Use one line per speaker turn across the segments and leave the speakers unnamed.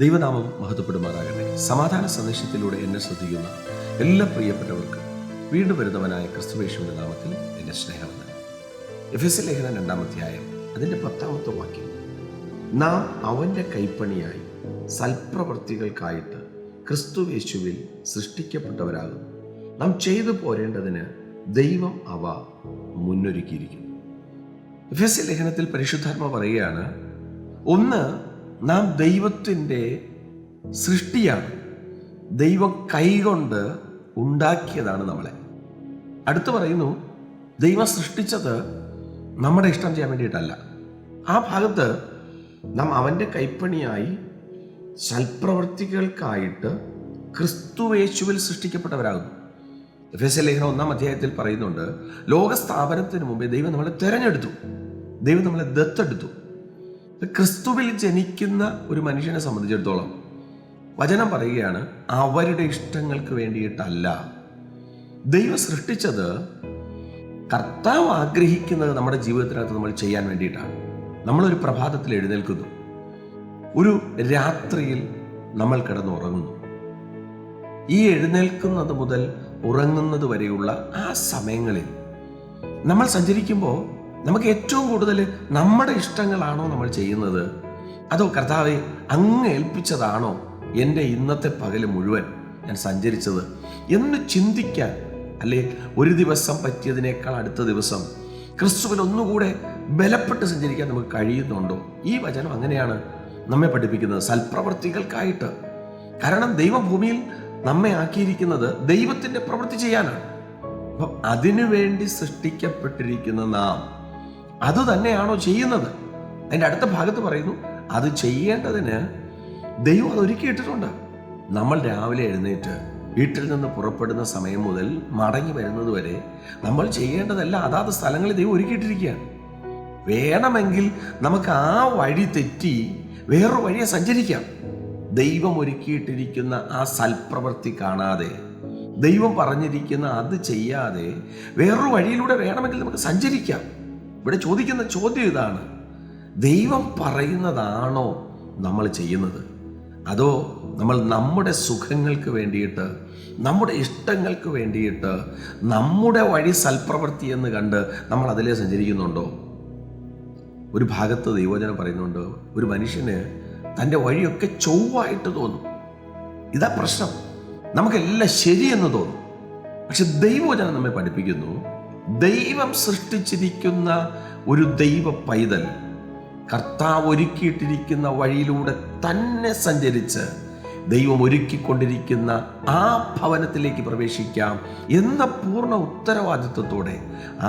ദൈവനാമം മഹത്വപ്പെടുമാറാകട്ടെ സമാധാന സന്ദേശത്തിലൂടെ എന്നെ ശ്രദ്ധിക്കുന്ന എല്ലാ പ്രിയപ്പെട്ടവർക്കും വീണ്ടും വരുന്നവനായ ക്രിസ്തുവേഷുവിൻ്റെ നാമത്തിൽ എന്നെ സ്നേഹം എഫ് എസ് ലേഖന രണ്ടാമധ്യായം അതിൻ്റെ പത്താമത്തെ വാക്യം നാം അവൻ്റെ കൈപ്പണിയായി സൽപ്രവൃത്തികൾക്കായിട്ട് ക്രിസ്തുവേശുവിൽ സൃഷ്ടിക്കപ്പെട്ടവരാകും നാം ചെയ്തു പോരേണ്ടതിന് ദൈവം അവ മുന്നൊരുക്കിയിരിക്കുന്നു എഫ് എസ് ലേഖനത്തിൽ പരിശുദ്ധാത്മ പറയുകയാണ് ഒന്ന് നാം ദൈവത്തിൻ്റെ സൃഷ്ടിയാണ് ദൈവം കൈകൊണ്ട് ഉണ്ടാക്കിയതാണ് നമ്മളെ അടുത്തു പറയുന്നു ദൈവം സൃഷ്ടിച്ചത് നമ്മുടെ ഇഷ്ടം ചെയ്യാൻ വേണ്ടിയിട്ടല്ല ആ ഭാഗത്ത് നാം അവൻ്റെ കൈപ്പണിയായി സൽപ്രവർത്തികൾക്കായിട്ട് ക്രിസ്തുവേശുവിൽ സൃഷ്ടിക്കപ്പെട്ടവരാകുന്നു എഫ് എസ് ലേഖനം ഒന്നാം അധ്യായത്തിൽ പറയുന്നുണ്ട് ലോകസ്ഥാപനത്തിന് മുമ്പേ ദൈവം നമ്മളെ തിരഞ്ഞെടുത്തു ദൈവം നമ്മളെ ദത്തെടുത്തു ക്രിസ്തുവിൽ ജനിക്കുന്ന ഒരു മനുഷ്യനെ സംബന്ധിച്ചിടത്തോളം വചനം പറയുകയാണ് അവരുടെ ഇഷ്ടങ്ങൾക്ക് വേണ്ടിയിട്ടല്ല ദൈവം സൃഷ്ടിച്ചത് കർത്താവ് ആഗ്രഹിക്കുന്നത് നമ്മുടെ ജീവിതത്തിനകത്ത് നമ്മൾ ചെയ്യാൻ വേണ്ടിയിട്ടാണ് നമ്മളൊരു പ്രഭാതത്തിൽ എഴുന്നേൽക്കുന്നു ഒരു രാത്രിയിൽ നമ്മൾ കിടന്നുറങ്ങുന്നു ഈ എഴുന്നേൽക്കുന്നത് മുതൽ ഉറങ്ങുന്നത് വരെയുള്ള ആ സമയങ്ങളിൽ നമ്മൾ സഞ്ചരിക്കുമ്പോൾ നമുക്ക് ഏറ്റവും കൂടുതൽ നമ്മുടെ ഇഷ്ടങ്ങളാണോ നമ്മൾ ചെയ്യുന്നത് അതോ കർത്താവെ അങ്ങ് ഏൽപ്പിച്ചതാണോ എൻ്റെ ഇന്നത്തെ പകൽ മുഴുവൻ ഞാൻ സഞ്ചരിച്ചത് എന്ന് ചിന്തിക്കാൻ അല്ലെ ഒരു ദിവസം പറ്റിയതിനേക്കാൾ അടുത്ത ദിവസം ക്രിസ്തുവിൽ ഒന്നുകൂടെ ബലപ്പെട്ട് സഞ്ചരിക്കാൻ നമുക്ക് കഴിയുന്നുണ്ടോ ഈ വചനം അങ്ങനെയാണ് നമ്മെ പഠിപ്പിക്കുന്നത് സൽപ്രവർത്തികൾക്കായിട്ട് കാരണം ദൈവഭൂമിയിൽ നമ്മെ ആക്കിയിരിക്കുന്നത് ദൈവത്തിൻ്റെ പ്രവൃത്തി ചെയ്യാനാണ് അപ്പം അതിനുവേണ്ടി സൃഷ്ടിക്കപ്പെട്ടിരിക്കുന്ന നാം അത് തന്നെയാണോ ചെയ്യുന്നത് അതിൻ്റെ അടുത്ത ഭാഗത്ത് പറയുന്നു അത് ചെയ്യേണ്ടതിന് ദൈവം അത് ഒരുക്കിയിട്ടിട്ടുണ്ട് നമ്മൾ രാവിലെ എഴുന്നേറ്റ് വീട്ടിൽ നിന്ന് പുറപ്പെടുന്ന സമയം മുതൽ മടങ്ങി വരുന്നത് വരെ നമ്മൾ ചെയ്യേണ്ടതല്ല അതാത് സ്ഥലങ്ങളിൽ ദൈവം ഒരുക്കിയിട്ടിരിക്കുകയാണ് വേണമെങ്കിൽ നമുക്ക് ആ വഴി തെറ്റി വേറൊരു വഴിയെ സഞ്ചരിക്കാം ദൈവം ഒരുക്കിയിട്ടിരിക്കുന്ന ആ സൽപ്രവൃത്തി കാണാതെ ദൈവം പറഞ്ഞിരിക്കുന്ന അത് ചെയ്യാതെ വേറൊരു വഴിയിലൂടെ വേണമെങ്കിൽ നമുക്ക് സഞ്ചരിക്കാം ഇവിടെ ചോദിക്കുന്ന ചോദ്യം ഇതാണ് ദൈവം പറയുന്നതാണോ നമ്മൾ ചെയ്യുന്നത് അതോ നമ്മൾ നമ്മുടെ സുഖങ്ങൾക്ക് വേണ്ടിയിട്ട് നമ്മുടെ ഇഷ്ടങ്ങൾക്ക് വേണ്ടിയിട്ട് നമ്മുടെ വഴി സൽപ്രവൃത്തി എന്ന് കണ്ട് നമ്മൾ അതിലേ സഞ്ചരിക്കുന്നുണ്ടോ ഒരു ഭാഗത്ത് ദൈവജനം പറയുന്നുണ്ട് ഒരു മനുഷ്യന് തൻ്റെ വഴിയൊക്കെ ചൊവ്വായിട്ട് തോന്നും ഇതാ പ്രശ്നം നമുക്കെല്ലാം ശരിയെന്ന് തോന്നും പക്ഷെ ദൈവജനം നമ്മെ പഠിപ്പിക്കുന്നു ദൈവം സൃഷ്ടിച്ചിരിക്കുന്ന ഒരു ദൈവ പൈതൽ കർത്താവ് ഒരുക്കിയിട്ടിരിക്കുന്ന വഴിയിലൂടെ തന്നെ സഞ്ചരിച്ച് ദൈവം ഒരുക്കിക്കൊണ്ടിരിക്കുന്ന ആ ഭവനത്തിലേക്ക് പ്രവേശിക്കാം എന്ന പൂർണ്ണ ഉത്തരവാദിത്വത്തോടെ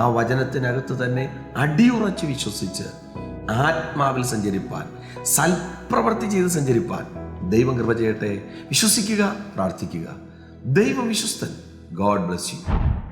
ആ വചനത്തിനകത്ത് തന്നെ അടിയുറച്ച് വിശ്വസിച്ച് ആത്മാവിൽ സഞ്ചരിപ്പാൻ സൽപ്രവൃത്തി ചെയ്ത് സഞ്ചരിപ്പാൻ ദൈവം കൃപ ചെയ്യട്ടെ വിശ്വസിക്കുക പ്രാർത്ഥിക്കുക ദൈവം വിശ്വസ്തൻ ഗോഡ് ബ്ലസ് യു